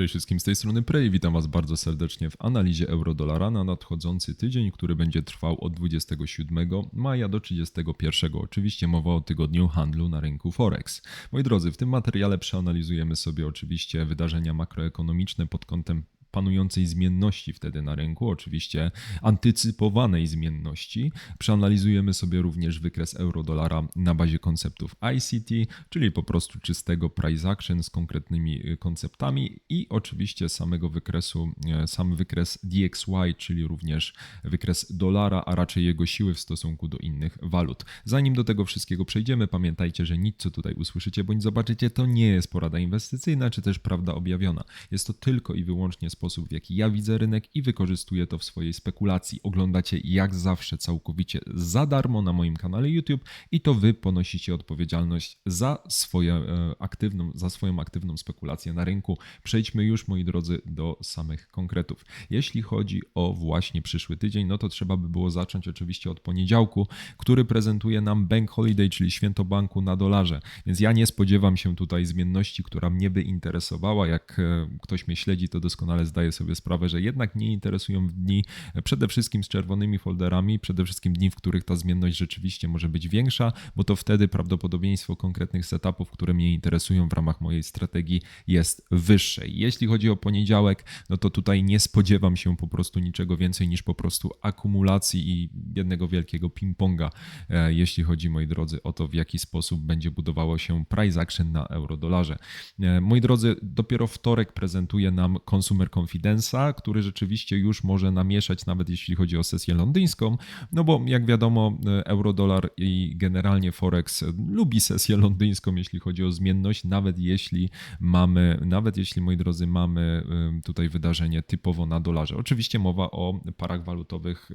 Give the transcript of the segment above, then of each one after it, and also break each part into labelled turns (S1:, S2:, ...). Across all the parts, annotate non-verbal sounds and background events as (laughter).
S1: Cześć wszystkim z tej strony Prey, witam Was bardzo serdecznie w analizie euro-dolara na nadchodzący tydzień, który będzie trwał od 27 maja do 31. Oczywiście mowa o tygodniu handlu na rynku Forex. Moi drodzy, w tym materiale przeanalizujemy sobie oczywiście wydarzenia makroekonomiczne pod kątem panującej zmienności wtedy na rynku, oczywiście antycypowanej zmienności. Przeanalizujemy sobie również wykres euro-dolara na bazie konceptów ICT, czyli po prostu czystego price action z konkretnymi y, konceptami i oczywiście samego wykresu, e, sam wykres DXY, czyli również wykres dolara, a raczej jego siły w stosunku do innych walut. Zanim do tego wszystkiego przejdziemy, pamiętajcie, że nic co tutaj usłyszycie bądź zobaczycie to nie jest porada inwestycyjna czy też prawda objawiona. Jest to tylko i wyłącznie sposób, w jaki ja widzę rynek i wykorzystuję to w swojej spekulacji. Oglądacie jak zawsze całkowicie za darmo na moim kanale YouTube i to wy ponosicie odpowiedzialność za, swoje, e, aktywną, za swoją aktywną spekulację na rynku. Przejdźmy już, moi drodzy, do samych konkretów. Jeśli chodzi o właśnie przyszły tydzień, no to trzeba by było zacząć oczywiście od poniedziałku, który prezentuje nam Bank Holiday, czyli święto banku na dolarze. Więc ja nie spodziewam się tutaj zmienności, która mnie by interesowała. Jak e, ktoś mnie śledzi, to doskonale zdaje sobie sprawę, że jednak nie interesują dni przede wszystkim z czerwonymi folderami, przede wszystkim dni, w których ta zmienność rzeczywiście może być większa, bo to wtedy prawdopodobieństwo konkretnych setupów, które mnie interesują w ramach mojej strategii jest wyższe. Jeśli chodzi o poniedziałek, no to tutaj nie spodziewam się po prostu niczego więcej niż po prostu akumulacji i jednego wielkiego ping-ponga, e, jeśli chodzi, moi drodzy, o to, w jaki sposób będzie budowało się price action na euro-dolarze. E, moi drodzy, dopiero wtorek prezentuje nam Confidence Confidence'a, który rzeczywiście już może namieszać, nawet jeśli chodzi o sesję londyńską, no bo jak wiadomo, eurodolar i generalnie Forex lubi sesję londyńską, jeśli chodzi o zmienność, nawet jeśli mamy, nawet jeśli, moi drodzy, mamy tutaj wydarzenie typowo na dolarze. Oczywiście mowa o parach walutowych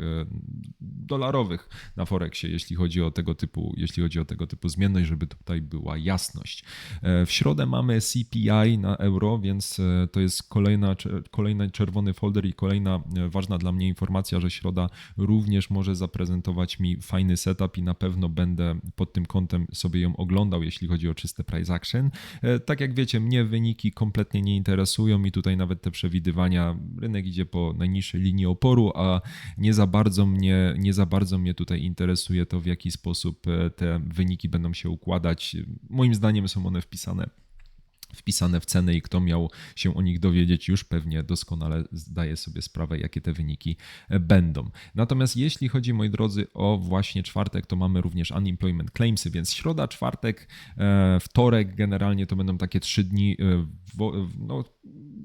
S1: dolarowych na Forexie, jeśli chodzi o tego typu, jeśli chodzi o tego typu zmienność, żeby tutaj była jasność. E, w środę mamy CPI na euro, więc e, to jest kolejna kolejny czerwony folder i kolejna e, ważna dla mnie informacja, że środa również może zaprezentować mi fajny setup i na pewno będę pod tym kątem sobie ją oglądał, jeśli chodzi o czyste price action. E, tak jak wiecie, mnie wyniki kompletnie nie interesują i tutaj nawet te przewidywania, rynek idzie po najniższej linii oporu, a nie za bardzo mnie, nie za bardzo mnie tutaj interesuje to, w jaki sposób e, te wyniki będą się układać. Moim zdaniem są one wpisane wpisane w ceny i kto miał się o nich dowiedzieć, już pewnie doskonale zdaje sobie sprawę, jakie te wyniki e, będą. Natomiast jeśli chodzi, moi drodzy, o właśnie czwartek, to mamy również unemployment claimsy, więc środa, czwartek, e, wtorek generalnie to będą takie trzy dni, e, no,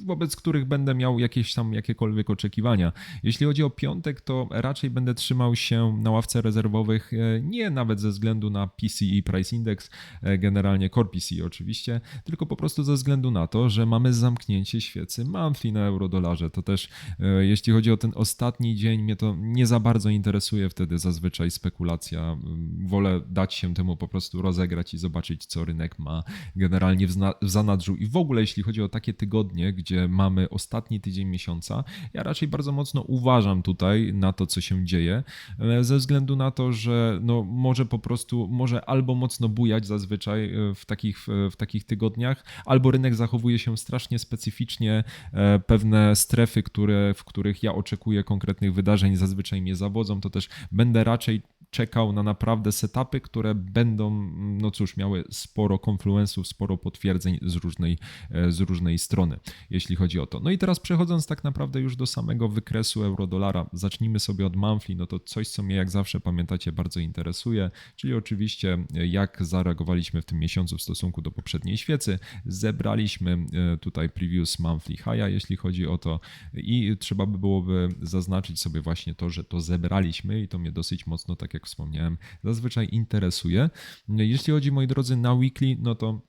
S1: wobec których będę miał jakieś tam jakiekolwiek oczekiwania. Jeśli chodzi o piątek, to raczej będę trzymał się na ławce rezerwowych, nie nawet ze względu na PCE Price Index, generalnie Core PCE oczywiście, tylko po prostu ze względu na to, że mamy zamknięcie świecy monthly na euro-dolarze. To też, e, jeśli chodzi o ten ostatni dzień, mnie to nie za bardzo interesuje wtedy zazwyczaj spekulacja. Mm, wolę dać się temu po prostu rozegrać i zobaczyć, co rynek ma generalnie w, w zanadrzu. I w ogóle, jeśli chodzi o takie tygodnie, gdzie mamy ostatni tydzień miesiąca, ja raczej bardzo mocno uważam tutaj na to, co się dzieje, e, ze względu na to, że no, może po prostu, może albo mocno bujać zazwyczaj e, w takich, w takich tygodniach, albo rynek zachowuje się strasznie specyficznie, e, pewne strefy, które, w których ja oczekuję konkretnych wydarzeń, zazwyczaj mnie zawodzą, to też będę raczej czekał na naprawdę setupy, które będą, no cóż, miały sporo konfluensów, sporo potwierdzeń z różnej, e, z różnej strony, jeśli chodzi o to. No i teraz przechodząc tak naprawdę już do samego wykresu euro-dolara, zacznijmy sobie od monthly, no to coś, co mnie jak zawsze pamiętacie bardzo interesuje, czyli oczywiście jak zareagowaliśmy w tym miesiącu w stosunku do poprzedniej świecy. Zebraliśmy e, tutaj previous monthly high, jeśli chodzi o to i trzeba by byłoby zaznaczyć sobie właśnie to, że to zebraliśmy i to mnie dosyć mocno, tak jak jak wspomniałem, zazwyczaj interesuje. Jeśli chodzi, moi drodzy, na weekly, no to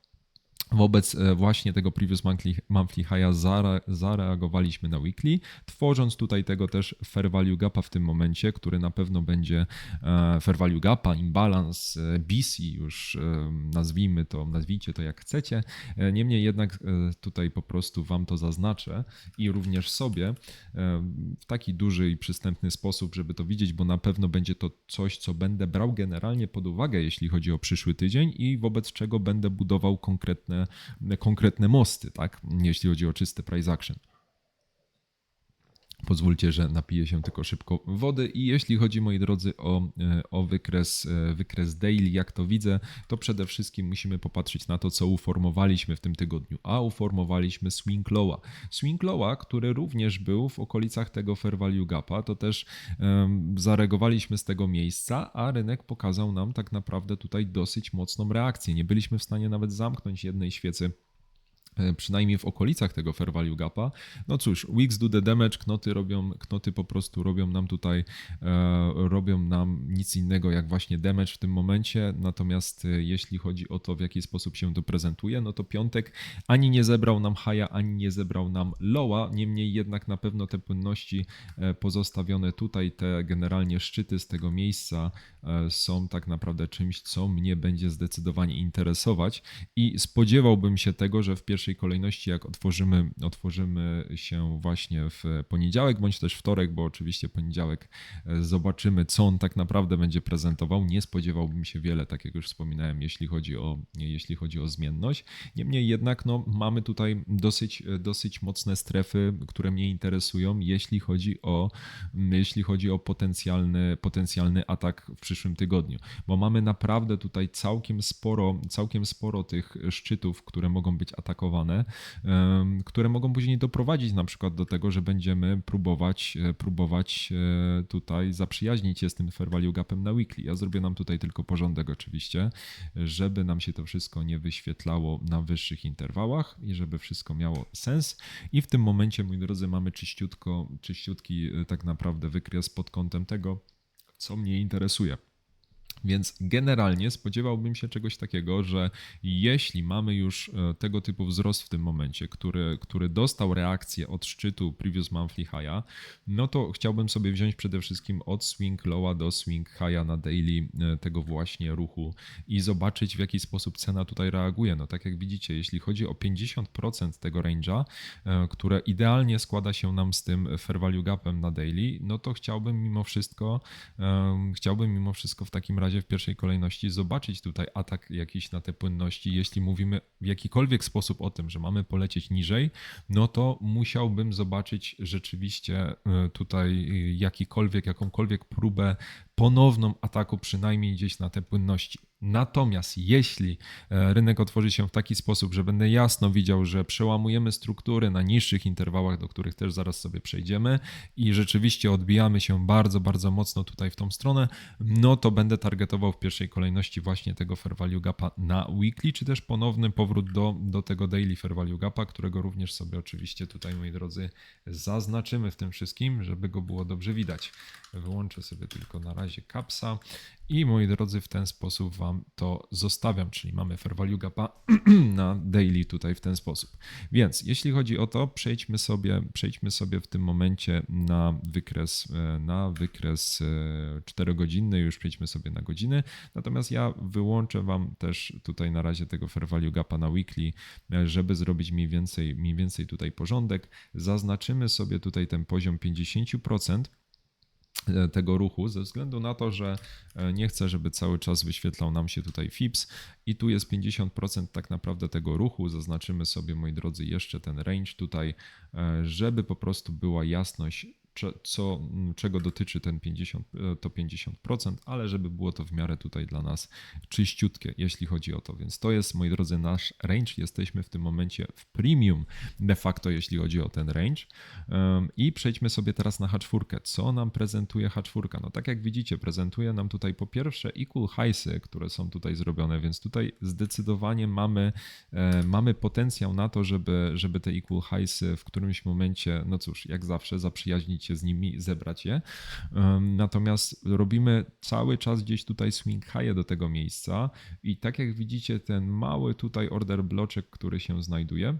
S1: Wobec e, właśnie tego previous monthly, monthly high'a zare, zareagowaliśmy na weekly, tworząc tutaj tego też fair value gapa w tym momencie, który na pewno będzie e, fair value gapa, imbalance, e, BC już nazwijmy to, nazwijcie to jak chcecie. Niemniej jednak tutaj po prostu wam to zaznaczę i również sobie w taki duży i przystępny sposób, żeby to widzieć, bo na pewno będzie to coś, co będę brał generalnie pod uwagę, jeśli chodzi o przyszły tydzień i wobec czego będę budował konkretne konkretne, mosty, tak? jeśli chodzi o czysty price action. Pozwólcie, że napiję się tylko szybko wody. I jeśli chodzi, moi drodzy, o, e, o wykres, e, wykres daily, jak to widzę, to przede wszystkim musimy popatrzeć na to, co uformowaliśmy w tym tygodniu. A uformowaliśmy swing lowa. Swing lowa, który również był w okolicach tego fair value gapa, to też um, zareagowaliśmy z tego miejsca, a rynek pokazał nam tak naprawdę tutaj dosyć mocną reakcję. Nie byliśmy w stanie nawet zamknąć jednej świecy przynajmniej w okolicach tego fair value gapa. No cóż, weeks do the damage, knoty robią, knoty po prostu robią nam tutaj, e, robią nam nic innego jak właśnie damage w tym momencie, natomiast e, jeśli chodzi o to, w jaki sposób się to prezentuje, no to piątek ani nie zebrał nam higha, ani nie zebrał nam lowa, niemniej jednak na pewno te płynności e, pozostawione tutaj, te generalnie szczyty z tego miejsca są tak naprawdę czymś, co mnie będzie zdecydowanie interesować. I spodziewałbym się tego, że w pierwszej pierwszej kolejności, jak otworzymy, otworzymy się właśnie w poniedziałek bądź też wtorek, bo oczywiście poniedziałek e, zobaczymy, co on tak naprawdę będzie prezentował. Nie spodziewałbym się wiele, tak jak już wspominałem, jeśli chodzi o, jeśli chodzi o zmienność. Niemniej jednak no, mamy tutaj dosyć, dosyć mocne strefy, które mnie interesują, jeśli chodzi o, jeśli chodzi o potencjalny, potencjalny atak w przyszłym tygodniu, bo mamy naprawdę tutaj całkiem sporo, całkiem sporo tych szczytów, które mogą być atakowane które mogą później doprowadzić na przykład do tego, że będziemy próbować, e, próbować e, tutaj zaprzyjaźnić się z tym fair value gapem na weekly. Ja zrobię nam tutaj tylko porządek oczywiście, żeby nam się to wszystko nie wyświetlało na wyższych interwałach i żeby wszystko miało sens. I w tym momencie, moi drodzy, mamy czyściutko, czyściutki e, tak naprawdę wykres pod kątem tego, co mnie interesuje. Więc generalnie spodziewałbym się czegoś takiego, że jeśli mamy już e, tego typu wzrost w tym momencie, który, który dostał reakcję od szczytu previous monthly high'a, no to chciałbym sobie wziąć przede wszystkim od swing lowa do swing high'a na daily e, tego właśnie ruchu i zobaczyć w jaki sposób cena tutaj reaguje. No tak jak widzicie, jeśli chodzi o 50% tego range'a, e, które idealnie składa się nam z tym fair value gapem na daily, no to chciałbym mimo wszystko, chciałbym mimo wszystko w takim razie razie w pierwszej kolejności zobaczyć tutaj atak jakiś na te płynności. Jeśli mówimy w jakikolwiek sposób o tym, że mamy polecieć niżej, no to musiałbym zobaczyć rzeczywiście e, tutaj jakikolwiek, jakąkolwiek próbę ponowną ataku przynajmniej gdzieś na te płynności. Natomiast jeśli e, rynek otworzy się w taki sposób, że będę jasno widział, że przełamujemy struktury na niższych interwałach, do których też zaraz sobie przejdziemy i rzeczywiście odbijamy się bardzo, bardzo mocno tutaj w tą stronę, no to będę targetował w pierwszej kolejności właśnie tego fair value gapa na weekly, czy też ponowny powrót do, do tego daily fair value gapa, którego również sobie oczywiście tutaj, moi drodzy, zaznaczymy w tym wszystkim, żeby go było dobrze widać. Wyłączę sobie tylko na razie kapsa i moi drodzy, w ten sposób Wam to zostawiam, czyli mamy fair value gapa (clears throat) na daily tutaj w ten sposób. Więc jeśli chodzi o to, przejdźmy sobie, przejdźmy sobie w tym momencie na wykres, e, na wykres 4-godzinny, już przejdźmy sobie na godziny. Natomiast ja wyłączę Wam też tutaj na razie tego fair value gapa na weekly, e, żeby zrobić mniej więcej, mniej więcej tutaj porządek. Zaznaczymy sobie tutaj ten poziom 50%. E, tego ruchu, ze względu na to, że e, nie chcę, żeby cały czas wyświetlał nam się tutaj FIPS i tu jest 50% tak naprawdę tego ruchu. Zaznaczymy sobie, moi drodzy, jeszcze ten range tutaj, e, żeby po prostu była jasność, co, czego dotyczy ten 50, e, to 50%, ale żeby było to w miarę tutaj dla nas czyściutkie, jeśli chodzi o to. Więc to jest, moi drodzy, nasz range. Jesteśmy w tym momencie w premium de facto, jeśli chodzi o ten range. I przejdźmy sobie teraz na H4. Co nam prezentuje H4? No tak jak widzicie, prezentuje nam tutaj po pierwsze equal highsy, które są tutaj zrobione, więc tutaj zdecydowanie mamy, e, mamy potencjał na to, żeby, żeby te equal highsy w którymś momencie, no cóż, jak zawsze zaprzyjaźnić się z nimi, zebrać je. Natomiast robimy cały czas gdzieś tutaj swing high do tego miejsca i tak jak widzicie ten mały tutaj order bloczek, który się znajduje,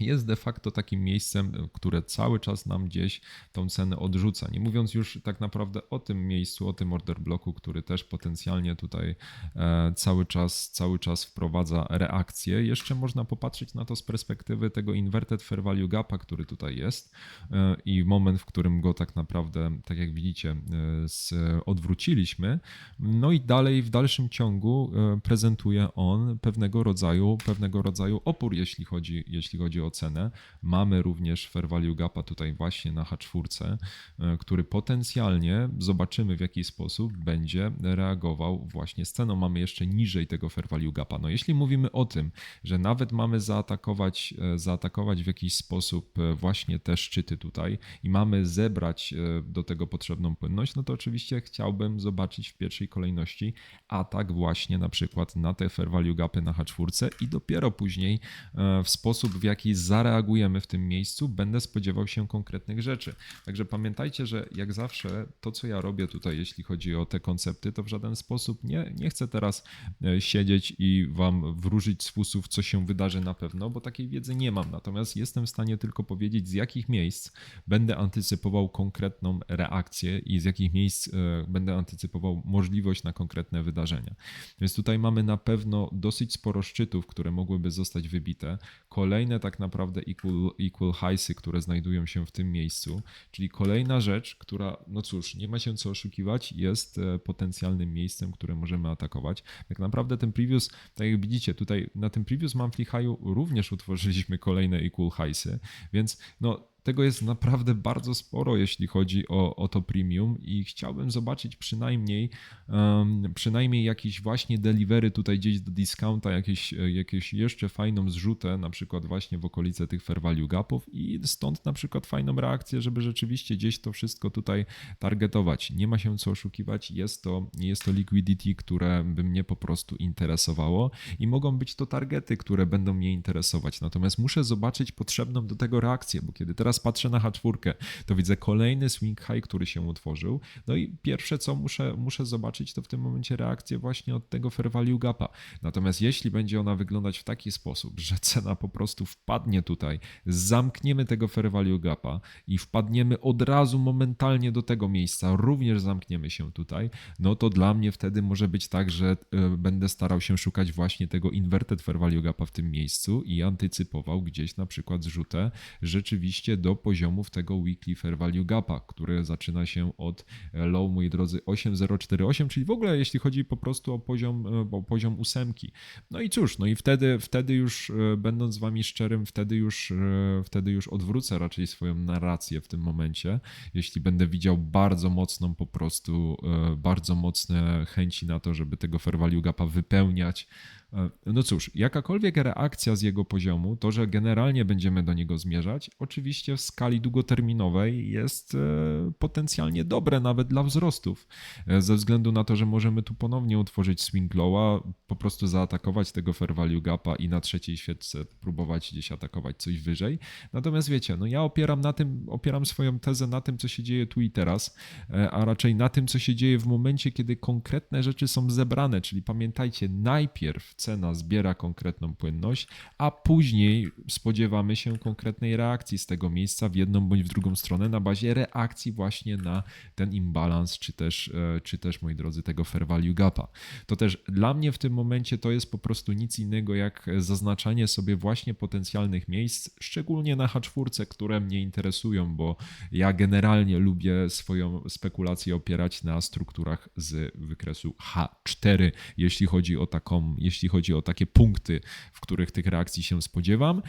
S1: jest de facto takim miejscem, które cały czas nam gdzieś tą cenę odrzuca. Nie mówiąc już tak naprawdę o tym miejscu, o tym order bloku, który też potencjalnie tutaj e, cały czas, cały czas wprowadza reakcję. Jeszcze można popatrzeć na to z perspektywy tego inverted fair value gapa, który tutaj jest e, i moment, w którym go tak naprawdę, tak jak widzicie, e, odwróciliśmy. No i dalej w dalszym ciągu prezentuje on pewnego rodzaju, pewnego rodzaju opór, jeśli chodzi, jeśli chodzi o cenę. Mamy również fair value gapa tutaj właśnie na H4, e, który potencjalnie zobaczymy w jaki sposób będzie reagował właśnie z ceną. Mamy jeszcze niżej tego fair value gapa. No jeśli mówimy o tym, że nawet mamy zaatakować, e, zaatakować w jakiś sposób e, właśnie te szczyty tutaj i mamy zebrać do tego potrzebną płynność, no to oczywiście chciałbym zobaczyć w pierwszej kolejności atak właśnie na przykład na te fair value gapy na H4 i dopiero później w sposób w jaki zareagujemy w tym miejscu, będę spodziewał się konkretnych rzeczy. Także pamiętajcie, że jak zawsze to, co ja robię tutaj, jeśli chodzi o te koncepty, to w żaden sposób nie, nie chcę teraz e, siedzieć i wam wróżyć z fusów, co się wydarzy na pewno, bo takiej wiedzy nie mam. Natomiast jestem w stanie tylko powiedzieć, z jakich miejsc będę antycypował konkretną reakcję i z jakich miejsc e, będę antycypował możliwość na konkretne wydarzenia. Więc tutaj mamy na pewno dosyć sporo szczytów, które mogłyby zostać wybite. Kolejne tak naprawdę naprawdę equal, equal highsy, które znajdują się w tym miejscu. Czyli kolejna rzecz, która, no cóż, nie ma się co oszukiwać, jest e, potencjalnym miejscem, które możemy atakować. Tak naprawdę ten previous, tak jak widzicie, tutaj na tym previous monthly high'u również utworzyliśmy kolejne equal highsy, więc no tego jest naprawdę bardzo sporo, jeśli chodzi o, o to premium i chciałbym zobaczyć przynajmniej um, przynajmniej jakieś właśnie delivery tutaj gdzieś do discounta, jakieś, jakieś jeszcze fajną zrzutę, na przykład właśnie w okolice tych fair value gapów i stąd na przykład fajną reakcję, żeby rzeczywiście gdzieś to wszystko tutaj targetować. Nie ma się co oszukiwać, jest to, jest to liquidity, które by mnie po prostu interesowało i mogą być to targety, które będą mnie interesować. Natomiast muszę zobaczyć potrzebną do tego reakcję, bo kiedy teraz patrzę na H4, to widzę kolejny swing high, który się utworzył. No i pierwsze co muszę, muszę zobaczyć, to w tym momencie reakcję właśnie od tego fair value gapa. Natomiast jeśli będzie ona wyglądać w taki sposób, że cena po prostu wpadnie tutaj, zamkniemy tego fair value gapa i wpadniemy od razu momentalnie do tego miejsca, również zamkniemy się tutaj, no to dla mnie wtedy może być tak, że e, będę starał się szukać właśnie tego inverted fair value gapa w tym miejscu i antycypował gdzieś na przykład zrzutę rzeczywiście do poziomów tego weekly fair value gapa, które zaczyna się od low, moi drodzy, 8048, czyli w ogóle jeśli chodzi po prostu o poziom, e, o poziom ósemki. No i cóż, no i wtedy, wtedy już e, będąc z wami szczerym, wtedy już, e, wtedy już odwrócę raczej swoją narrację w tym momencie, jeśli będę widział bardzo mocną po prostu, bardzo mocne chęci na to, żeby tego fair value gapa wypełniać, E, no cóż, jakakolwiek reakcja z jego poziomu, to że generalnie będziemy do niego zmierzać, oczywiście w skali długoterminowej jest e, potencjalnie dobre nawet dla wzrostów, e, ze względu na to, że możemy tu ponownie utworzyć swing lowa, po prostu zaatakować tego fair value gapa i na trzeciej świeczce próbować gdzieś atakować coś wyżej. Natomiast wiecie, no ja opieram na tym, opieram swoją tezę na tym, co się dzieje tu i teraz, a raczej na tym, co się dzieje w momencie, kiedy konkretne rzeczy są zebrane, czyli pamiętajcie, najpierw cena zbiera konkretną płynność, a później spodziewamy się konkretnej reakcji z tego miejsca w jedną bądź w drugą stronę na bazie reakcji właśnie na ten imbalans, czy też, e, czy też moi drodzy, tego fair value gapa. To też dla mnie w tym momencie to jest po prostu nic innego jak zaznaczanie sobie właśnie potencjalnych miejsc, szczególnie na H4, które mnie interesują, bo ja generalnie lubię swoją spekulację opierać na strukturach z wykresu H4, jeśli chodzi o taką, jeśli jeśli chodzi o takie punkty, w których tych reakcji się spodziewam.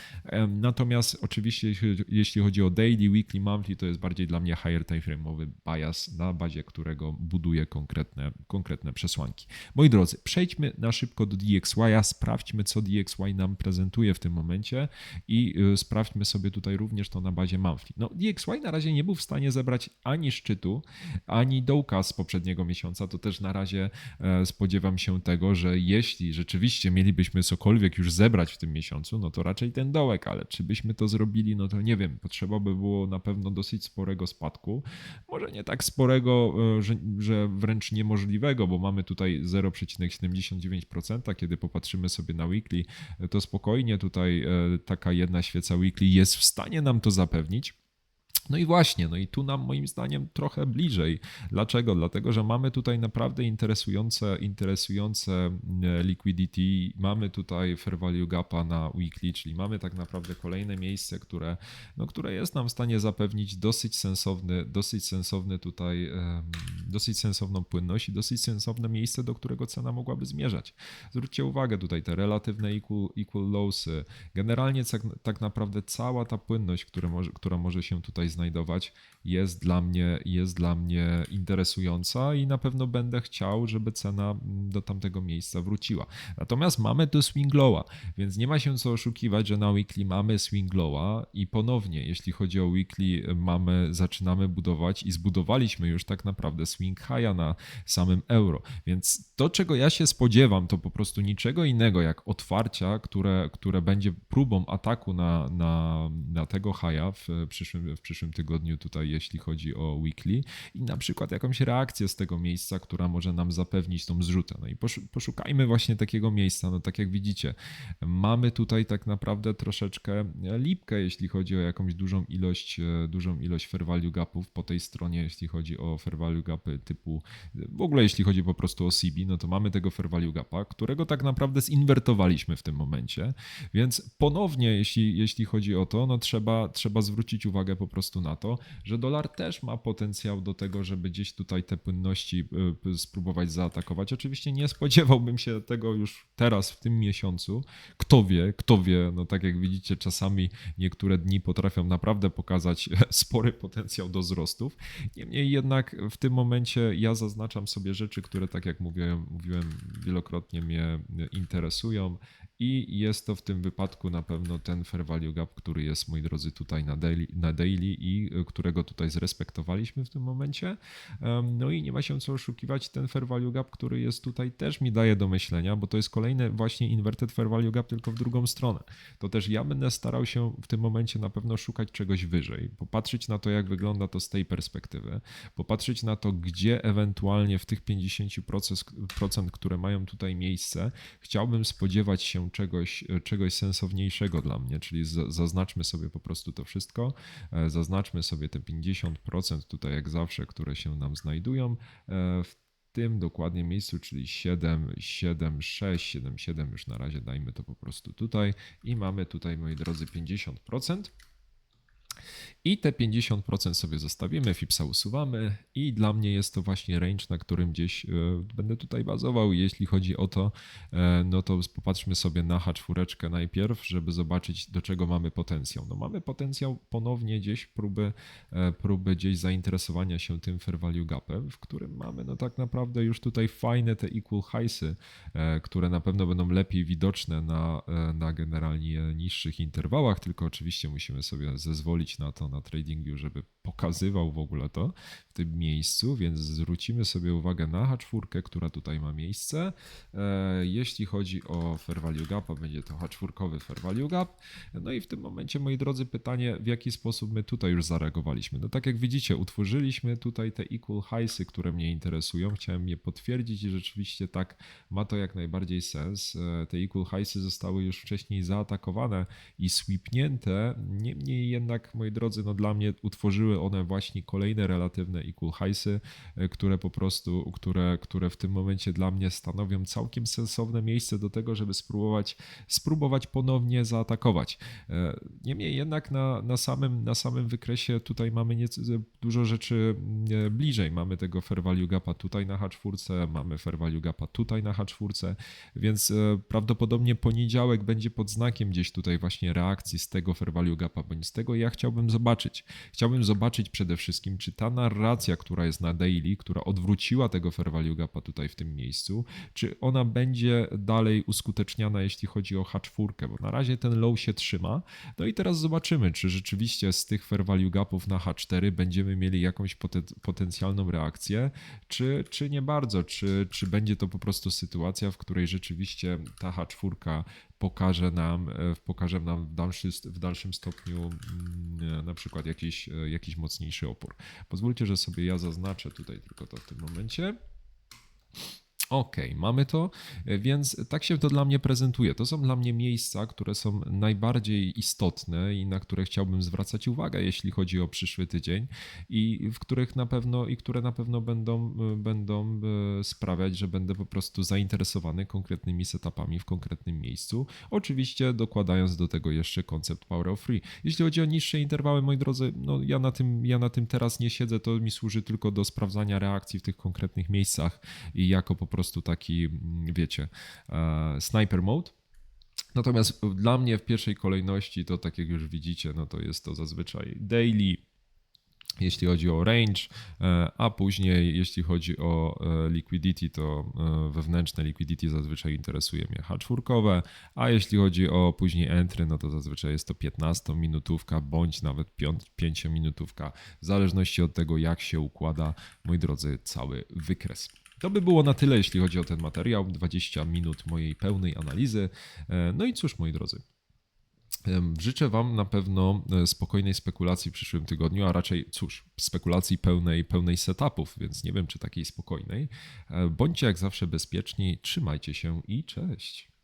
S1: Natomiast oczywiście jeśli chodzi o daily, weekly, monthly, to jest bardziej dla mnie higher time frame'owy bias, na bazie którego buduję konkretne, konkretne przesłanki. Moi drodzy, przejdźmy na szybko do DXY, sprawdźmy co DXY nam prezentuje w tym momencie i y, sprawdźmy sobie tutaj również to na bazie monthly. No DXY na razie nie był w stanie zebrać ani szczytu, ani dołka z poprzedniego miesiąca, to też na razie e, spodziewam się tego, że jeśli rzeczywiście rzeczywiście mielibyśmy cokolwiek już zebrać w tym miesiącu, no to raczej ten dołek, ale czy byśmy to zrobili, no to nie wiem. Potrzeba by było na pewno dosyć sporego spadku. Może nie tak sporego, e, że, że wręcz niemożliwego, bo mamy tutaj 0,79%. Kiedy popatrzymy sobie na weekly, to spokojnie tutaj e, taka jedna świeca weekly jest w stanie nam to zapewnić. No i właśnie, no i tu nam moim zdaniem trochę bliżej. Dlaczego? Dlatego, że mamy tutaj naprawdę interesujące, interesujące e, liquidity, mamy tutaj fair value gapa na weekly, czyli mamy tak naprawdę kolejne miejsce, które, no, które jest nam w stanie zapewnić dosyć sensowny, dosyć sensowny tutaj, dosyć sensowną płynność i dosyć sensowne miejsce, do którego cena mogłaby zmierzać. Zwróćcie uwagę tutaj te relatywne equal, equal lowsy. Generalnie tak, tak naprawdę cała ta płynność, która może, która może się tutaj znaleźć, znajdować, jest dla mnie, jest dla mnie interesująca i na pewno będę chciał, żeby cena do tamtego miejsca wróciła. Natomiast mamy tu swing lowa, więc nie ma się co oszukiwać, że na weekly mamy swing lowa i ponownie, jeśli chodzi o weekly, mamy, zaczynamy budować i zbudowaliśmy już tak naprawdę swing high'a na samym euro. Więc to, czego ja się spodziewam, to po prostu niczego innego jak otwarcia, które, które będzie próbą ataku na, na, na tego high'a w przyszłym, w przyszłym tygodniu tutaj, jeśli chodzi o weekly i na przykład jakąś reakcję z tego miejsca, która może nam zapewnić tą zrzutę. No i poszukajmy właśnie takiego miejsca. No tak jak widzicie, mamy tutaj tak naprawdę troszeczkę lipkę, jeśli chodzi o jakąś dużą ilość, e, dużą ilość fair value gapów po tej stronie, jeśli chodzi o fair value gapy typu, w ogóle jeśli chodzi po prostu o CB, no to mamy tego fair value gapa, którego tak naprawdę zinwertowaliśmy w tym momencie, więc ponownie, jeśli, jeśli chodzi o to, no trzeba, trzeba zwrócić uwagę po prostu na to, że dolar też ma potencjał do tego, żeby gdzieś tutaj te płynności y, spróbować zaatakować. Oczywiście nie spodziewałbym się tego już teraz, w tym miesiącu. Kto wie, kto wie, no tak jak widzicie, czasami niektóre dni potrafią naprawdę pokazać (laughs) spory potencjał do wzrostów. Niemniej jednak w tym momencie ja zaznaczam sobie rzeczy, które tak jak mówiłem, mówiłem wielokrotnie mnie interesują i jest to w tym wypadku na pewno ten fair value gap, który jest, moi drodzy, tutaj na daily, na daily i e, którego tutaj zrespektowaliśmy w tym momencie. No i nie ma się co oszukiwać, ten fair value gap, który jest tutaj też mi daje do myślenia, bo to jest kolejny właśnie inverted fair value gap, tylko w drugą stronę. To też ja będę starał się w tym momencie na pewno szukać czegoś wyżej, popatrzeć na to, jak wygląda to z tej perspektywy, popatrzeć na to, gdzie ewentualnie w tych 50%, które mają tutaj miejsce, chciałbym spodziewać się czegoś, e, czegoś sensowniejszego dla mnie, czyli zaznaczmy sobie po prostu to wszystko, e, zaznaczmy sobie te 50% tutaj jak zawsze, które się nam znajdują e, w tym dokładnie miejscu, czyli 7, 7, 6, 7, 7 już na razie dajmy to po prostu tutaj i mamy tutaj moi drodzy 50%. I te 50% sobie zostawimy, FIPSa usuwamy i dla mnie jest to właśnie range, na którym gdzieś e, będę tutaj bazował. Jeśli chodzi o to, e, no to popatrzmy sobie na H4 najpierw, żeby zobaczyć do czego mamy potencjał. No mamy potencjał ponownie gdzieś próby, e, próby gdzieś zainteresowania się tym fair value gapem, w którym mamy no tak naprawdę już tutaj fajne te equal highsy, które na pewno będą lepiej widoczne na, na generalnie niższych interwałach, tylko oczywiście musimy sobie zezwolić na to na TradingView, żeby pokazywał w ogóle to w tym miejscu, więc zwrócimy sobie uwagę na H4, która tutaj ma miejsce. E, jeśli chodzi o Fair Value Gap, będzie to H4 Fair Value Gap. No i w tym momencie, moi drodzy, pytanie, w jaki sposób my tutaj już zareagowaliśmy. No tak jak widzicie, utworzyliśmy tutaj te equal highsy, które mnie interesują. Chciałem je potwierdzić i rzeczywiście tak ma to jak najbardziej sens. E, te equal highsy zostały już wcześniej zaatakowane i sweepnięte. Niemniej jednak, moi drodzy, no dla mnie utworzyły one właśnie kolejne relatywne equal highsy, e, które po prostu, które, które w tym momencie dla mnie stanowią całkiem sensowne miejsce do tego, żeby spróbować, spróbować ponownie zaatakować. E, niemniej jednak na, na, samym, na samym wykresie tutaj mamy nieco, dużo rzeczy mm, bliżej. Mamy tego fair value gapa tutaj na H4, mamy fair value gapa tutaj na H4, więc e, prawdopodobnie poniedziałek będzie pod znakiem gdzieś tutaj właśnie reakcji z tego fair value gapa, bądź z tego ja chciałbym zobaczyć. Chciałbym zobaczyć zobaczyć przede wszystkim, czy ta narracja, która jest na daily, która odwróciła tego fair value gapa tutaj w tym miejscu, czy ona będzie dalej uskuteczniana, jeśli chodzi o H4, bo na razie ten low się trzyma. No i teraz zobaczymy, czy rzeczywiście z tych fair value gapów na H4 będziemy mieli jakąś poten- potencjalną reakcję, czy, czy nie bardzo, czy, czy będzie to po prostu sytuacja, w której rzeczywiście ta H4 pokaże nam, e, pokaże nam w, dalszy, w dalszym stopniu mm, na przykład jakiś, e, jakiś mocniejszy opór. Pozwólcie, że sobie ja zaznaczę tutaj tylko to w tym momencie. Ok, mamy to, e, więc tak się to dla mnie prezentuje. To są dla mnie miejsca, które są najbardziej istotne i na które chciałbym zwracać uwagę, jeśli chodzi o przyszły tydzień i w których na pewno i które na pewno będą, e, będą e, sprawiać, że będę po prostu zainteresowany konkretnymi setupami w konkretnym miejscu. Oczywiście dokładając do tego jeszcze koncept Power of Free. Jeśli chodzi o niższe interwały, moi drodzy, no ja na tym, ja na tym teraz nie siedzę, to mi służy tylko do sprawdzania reakcji w tych konkretnych miejscach i jako po prostu prostu taki, wiecie, e, sniper mode. Natomiast dla mnie w pierwszej kolejności to tak jak już widzicie, no to jest to zazwyczaj daily, jeśli chodzi o range, e, a później jeśli chodzi o e, liquidity, to wewnętrzne liquidity zazwyczaj interesuje mnie H4, a jeśli chodzi o później entry, no to zazwyczaj jest to 15-minutówka bądź nawet 5-minutówka, w zależności od tego jak się układa, moi drodzy, cały wykres. To by było na tyle, jeśli chodzi o ten materiał. 20 minut mojej pełnej analizy. E, no i cóż, moi drodzy. Życzę Wam na pewno e, spokojnej spekulacji w przyszłym tygodniu, a raczej, cóż, spekulacji pełnej, pełnej setupów, więc nie wiem, czy takiej spokojnej. E, bądźcie jak zawsze bezpieczni, trzymajcie się i cześć.